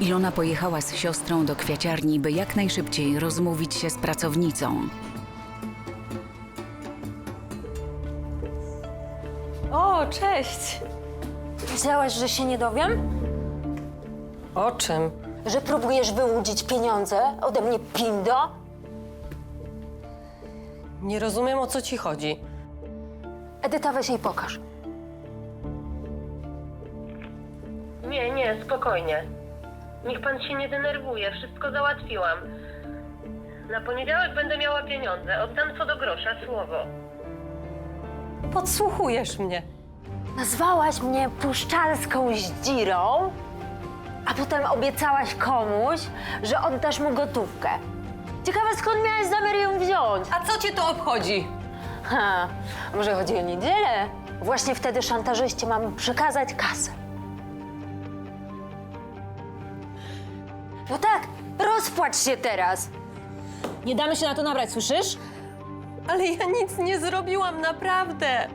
Ilona pojechała z siostrą do kwiaciarni, by jak najszybciej rozmówić się z pracownicą. O, cześć! Myślałaś, że się nie dowiem? O czym? Że próbujesz wyłudzić pieniądze ode mnie, Pindo? Nie rozumiem, o co ci chodzi. Edyta, weź jej pokaż. Nie, nie, spokojnie. Niech pan się nie denerwuje, wszystko załatwiłam. Na poniedziałek będę miała pieniądze, oddam co do grosza słowo. Podsłuchujesz mnie. Nazwałaś mnie puszczalską zdzirą, a potem obiecałaś komuś, że oddasz mu gotówkę. Ciekawe, skąd miałaś zamiar ją wziąć? A co cię to obchodzi? Ha, może chodzi o niedzielę? Właśnie wtedy szantażyście mamy przekazać kasę. No tak, rozpłacz się teraz. Nie damy się na to nabrać, słyszysz? Ale ja nic nie zrobiłam, naprawdę.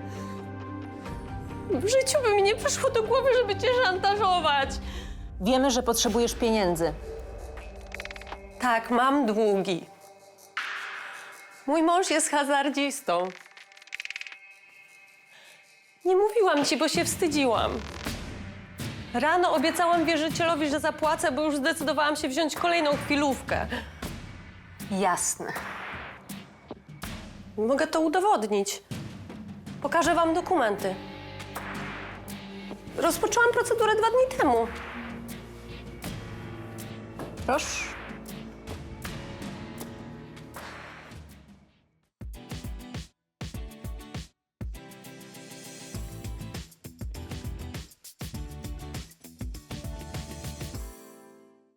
W życiu by mi nie przyszło do głowy, żeby cię szantażować. Wiemy, że potrzebujesz pieniędzy. Tak, mam długi. Mój mąż jest hazardzistą. Nie mówiłam ci, bo się wstydziłam. Rano obiecałam wierzycielowi, że zapłacę, bo już zdecydowałam się wziąć kolejną chwilówkę. Jasne. Mogę to udowodnić. Pokażę wam dokumenty. Rozpoczęłam procedurę dwa dni temu. Proszę.